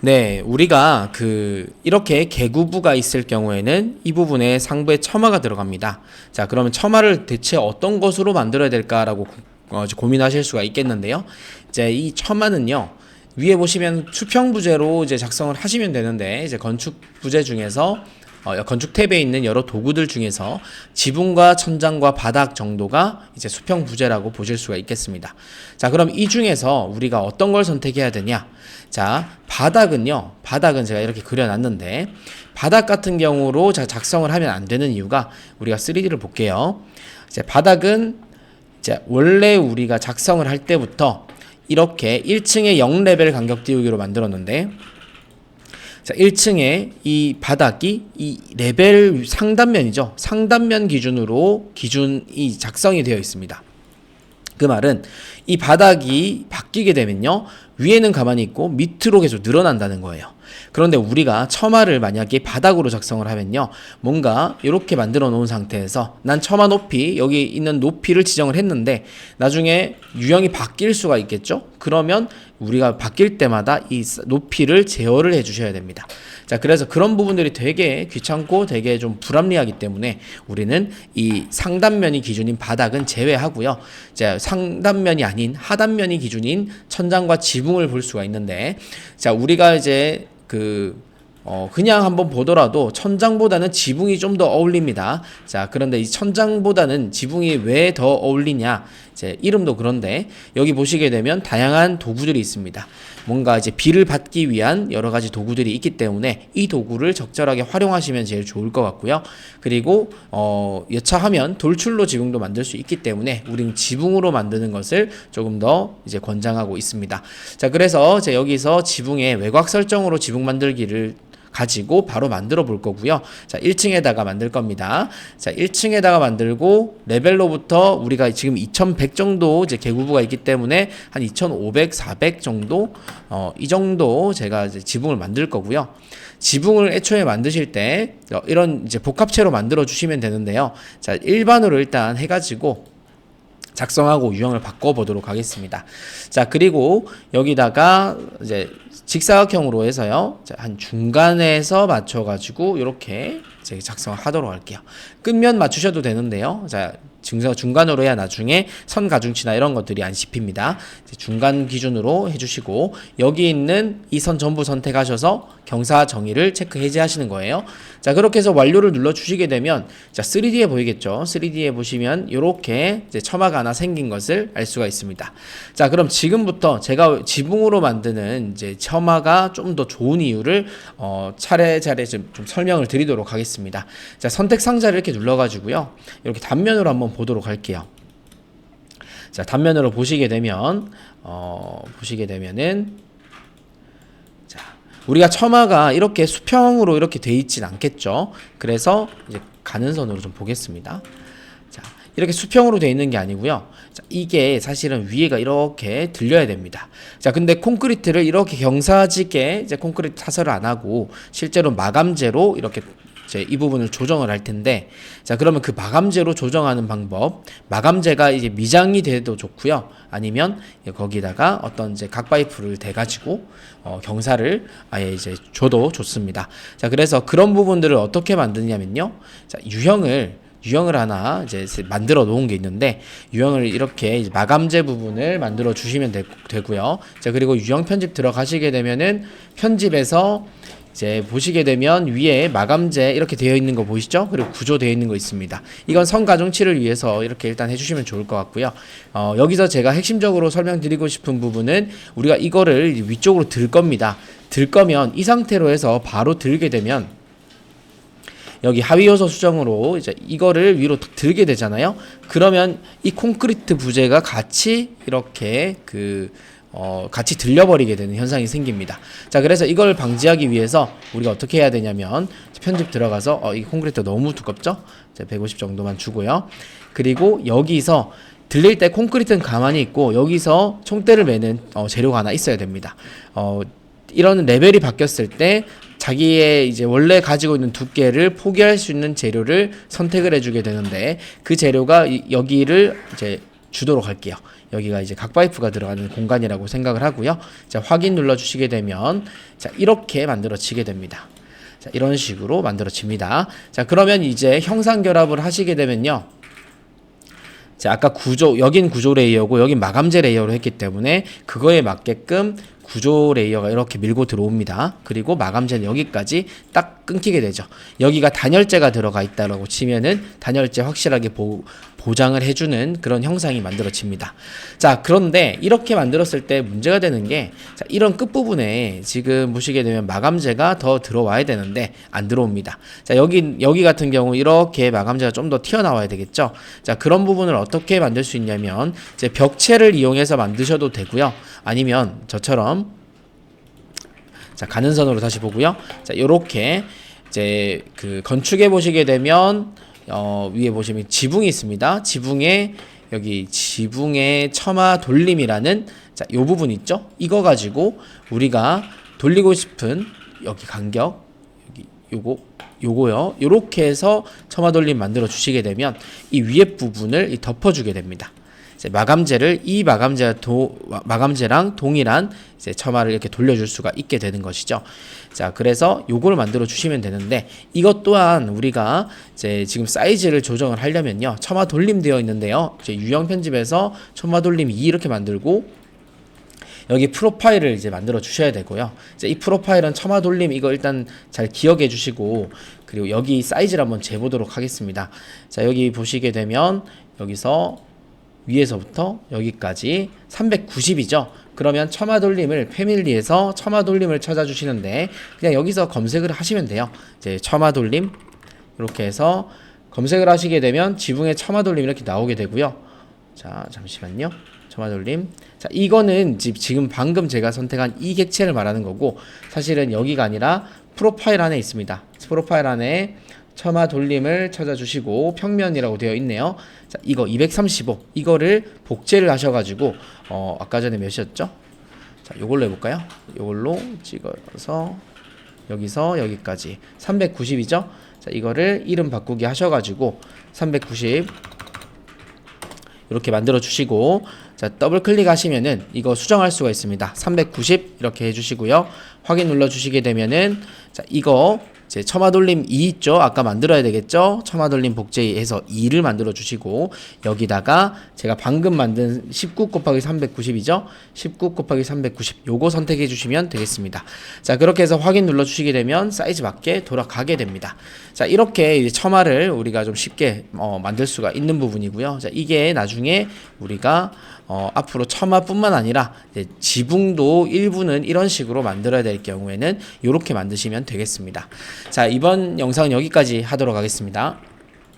네, 우리가 그 이렇게 개구부가 있을 경우에는 이 부분에 상부에 처마가 들어갑니다. 자, 그러면 처마를 대체 어떤 것으로 만들어야 될까라고 고- 어, 고민하실 수가 있겠는데요. 이제 이 처마는요. 위에 보시면 수평 부재로 이제 작성을 하시면 되는데 이제 건축 부재 중에서 어, 건축 탭에 있는 여러 도구들 중에서 지붕과 천장과 바닥 정도가 이제 수평 부재라고 보실 수가 있겠습니다. 자, 그럼 이 중에서 우리가 어떤 걸 선택해야 되냐? 자, 바닥은요. 바닥은 제가 이렇게 그려놨는데 바닥 같은 경우로 자- 작성을 하면 안 되는 이유가 우리가 3D를 볼게요. 이제 바닥은 이제 원래 우리가 작성을 할 때부터 이렇게 1층에 0레벨 간격 띄우기로 만들었는데 자, 1층에 이 바닥이 이 레벨 상단면이죠. 상단면 기준으로 기준이 작성이 되어 있습니다. 그 말은 이 바닥이 바뀌게 되면요. 위에는 가만히 있고 밑으로 계속 늘어난다는 거예요. 그런데 우리가 처마를 만약에 바닥으로 작성을 하면요. 뭔가 이렇게 만들어 놓은 상태에서 난 처마 높이 여기 있는 높이를 지정을 했는데 나중에 유형이 바뀔 수가 있겠죠? 그러면 우리가 바뀔 때마다 이 높이를 제어를 해 주셔야 됩니다. 자, 그래서 그런 부분들이 되게 귀찮고 되게 좀 불합리하기 때문에 우리는 이 상단면이 기준인 바닥은 제외하고요. 자, 상단면이 아닌 하단면이 기준인 천장과 지붕 을 볼 수가 있는데 자, 우리가 이제 그 어, 그냥 한번 보더라도 천장보다는 지붕이 좀 더 어울립니다. 자, 그런데 이 천장보다는 지붕이 왜 더 어울리냐? 이제 이름도 그런데 여기 보시게 되면 다양한 도구들이 있습니다. 뭔가 이제 비를 받기 위한 여러 가지 도구들이 있기 때문에 이 도구를 적절하게 활용하시면 제일 좋을 것 같고요. 그리고 어, 여차하면 돌출로 지붕도 만들 수 있기 때문에 우리는 지붕으로 만드는 것을 조금 더 이제 권장하고 있습니다. 자, 그래서 제 여기서 지붕의 외곽 설정으로 지붕 만들기를 가지고 바로 만들어 볼 거고요. 자, 1층에다가 만들 겁니다. 자, 1층에다가 만들고 레벨로부터 우리가 지금 2100 정도 이제 개구부가 있기 때문에 한 2500, 400 정도 어, 이 정도 제가 이제 지붕을 만들 거고요. 지붕을 애초에 만드실 때 어, 이런 이제 복합체로 만들어 주시면 되는데요. 자, 일반으로 일단 해 가지고 작성하고 유형을 바꿔보도록 하겠습니다. 자, 그리고 여기다가 이제 직사각형으로 해서요. 자, 한 중간에서 맞춰가지고 이렇게 이제 작성을 하도록 할게요. 끝면 맞추셔도 되는데요. 자, 중간 중간으로 해야 나중에 선 가중치나 이런 것들이 안 씹힙니다. 중간 기준으로 해주시고 여기 있는 이 선 전부 선택하셔서 경사 정의를 체크 해제하시는 거예요. 자 그렇게 해서 완료를 눌러 주시게 되면 자 3D에 보이겠죠. 3D에 보시면 이렇게 이제 처마가 하나 생긴 것을 알 수가 있습니다. 자 그럼 지금부터 제가 지붕으로 만드는 이제 처마가 좀 더 좋은 이유를 어, 차례차례 좀, 좀 설명을 드리도록 하겠습니다. 자 선택 상자를 이렇게 눌러가지고요. 이렇게 단면으로 한번 보도록 할게요. 자 단면으로 보시게 되면 어, 보시게 되면은 자 우리가 처마가 이렇게 수평으로 이렇게 돼 있진 않겠죠. 그래서 이제 가는 선으로 좀 보겠습니다. 자 이렇게 수평으로 돼 있는 게 아니고요. 자, 이게 사실은 위에가 이렇게 들려야 됩니다. 자 근데 콘크리트를 이렇게 경사지게 이제 콘크리트 타설을 안 하고 실제로 마감재로 이렇게 이제 이 부분을 조정을 할 텐데 자 그러면 그 마감재로 조정하는 방법. 마감재가 이제 미장이 돼도 좋고요. 아니면 거기다가 어떤 이제 각파이프를 대 가지고 어, 경사를 아예 이제 줘도 좋습니다. 자 그래서 그런 부분들을 어떻게 만드냐면요. 자 유형을 유형을 하나 이제 만들어 놓은 게 있는데 유형을 이렇게 마감재 부분을 만들어 주시면 되, 되고요. 자 그리고 유형 편집 들어가시게 되면은 편집에서 이제 보시게 되면 위에 마감재 이렇게 되어 있는 거 보이시죠? 그리고 구조 되어 있는 거 있습니다. 이건 선가중치를 위해서 이렇게 일단 해주시면 좋을 것 같고요. 어, 여기서 제가 핵심적으로 설명드리고 싶은 부분은 우리가 이거를 위쪽으로 들 겁니다. 들 거면 이 상태로 해서 바로 들게 되면 여기 하위 요소 수정으로 이제 이거를 위로 탁 들게 되잖아요. 그러면 이 콘크리트 부재가 같이 이렇게 그 어, 같이 들려버리게 되는 현상이 생깁니다. 자, 그래서 이걸 방지하기 위해서 우리가 어떻게 해야 되냐면 편집 들어가서 어, 이 콘크리트 너무 두껍죠? 이제 150 정도만 주고요. 그리고 여기서 들릴 때 콘크리트는 가만히 있고 여기서 총대를 매는 어, 재료가 하나 있어야 됩니다. 어, 이런 레벨이 바뀌었을 때 자기의 이제 원래 가지고 있는 두께를 포기할 수 있는 재료를 선택을 해주게 되는데 그 재료가 이- 여기를 이제 주도록 할게요. 여기가 이제 각파이프가 들어가는 공간이라고 생각을 하고요. 자, 확인 눌러 주시게 되면 자, 이렇게 만들어지게 됩니다. 자, 이런 식으로 만들어집니다. 자, 그러면 이제 형상 결합을 하시게 되면요. 자, 아까 구조, 여긴 구조 레이어고 여긴 마감재 레이어로 했기 때문에 그거에 맞게끔 구조 레이어가 이렇게 밀고 들어옵니다. 그리고 마감재는 여기까지 딱 끊기게 되죠. 여기가 단열재가 들어가 있다라고 치면은 단열재 확실하게 보, 보장을 해주는 그런 형상이 만들어집니다. 자, 그런데 이렇게 만들었을 때 문제가 되는 게 자, 이런 끝부분에 지금 보시게 되면 마감재가 더 들어와야 되는데 안 들어옵니다. 자, 여기, 여기 같은 경우 이렇게 마감재가 좀 더 튀어나와야 되겠죠. 자, 그런 부분을 어떻게 만들 수 있냐면 이제 벽체를 이용해서 만드셔도 되고요. 아니면 저처럼 자, 가는 선으로 다시 보고요. 자, 요렇게 이제 그 건축해 보시게 되면 어, 위에 보시면 지붕이 있습니다. 지붕에 여기 지붕의 처마 돌림이라는 자, 요 부분 있죠? 이거 가지고 우리가 돌리고 싶은 여기 간격 여기 요거 요거요. 요렇게 해서 처마 돌림 만들어 주시게 되면 이 위에 부분을 이 덮어 주게 됩니다. 마감재를 이 마감재 도 마감재랑 동일한 이제 처마를 이렇게 돌려줄 수가 있게 되는 것이죠. 자, 그래서 요거를 만들어 주시면 되는데 이것 또한 우리가 이제 지금 사이즈를 조정을 하려면요. 처마 돌림 되어 있는데요. 이제 유형 편집에서 처마 돌림 2 이렇게 만들고 여기 프로파일을 이제 만들어 주셔야 되고요. 이제 이 프로파일은 처마 돌림 이거 일단 잘 기억해 주시고 그리고 여기 사이즈를 한번 재보도록 하겠습니다. 자, 여기 보시게 되면 여기서 위에서부터 여기까지 390이죠. 그러면 처마 돌림을 패밀리에서 처마 돌림을 찾아주시는데 그냥 여기서 검색을 하시면 돼요. 이제 처마 돌림 이렇게 해서 검색을 하시게 되면 지붕에 처마 돌림 이렇게 나오게 되고요. 자 잠시만요. 처마 돌림. 자 이거는 지- 지금 방금 제가 선택한 이 객체를 말하는 거고 사실은 여기가 아니라 프로파일 안에 있습니다. 프로파일 안에 처마 돌림을 찾아주시고 평면이라고 되어 있네요. 자, 이거 235 이거를 복제를 하셔가지고 어 아까 전에 몇이었죠? 자, 요걸로 해볼까요? 요걸로 찍어서 여기서 여기까지 390이죠? 자, 이거를 이름 바꾸기 하셔가지고 390 이렇게 만들어 주시고 자 더블 클릭하시면은 이거 수정할 수가 있습니다 390 이렇게 해주시고요 확인 눌러 주시게 되면은 자 이거 이제 처마 돌림 2 있죠? 아까 만들어야 되겠죠? 처마 돌림 복제해서 2를 만들어 주시고 여기다가 제가 방금 만든 19 곱하기 390이죠? 19 곱하기 390 요거 선택해 주시면 되겠습니다. 자 그렇게 해서 확인 눌러 주시게 되면 사이즈 맞게 돌아가게 됩니다. 자 이렇게 이제 처마를 우리가 좀 쉽게 어, 만들 수가 있는 부분이고요. 자 이게 나중에 우리가 어, 앞으로 처마뿐만 아니라 지붕도 일부는 이런 식으로 만들어야 될 경우에는 이렇게 만드시면 되겠습니다. 자 이번 영상은 여기까지 하도록 하겠습니다.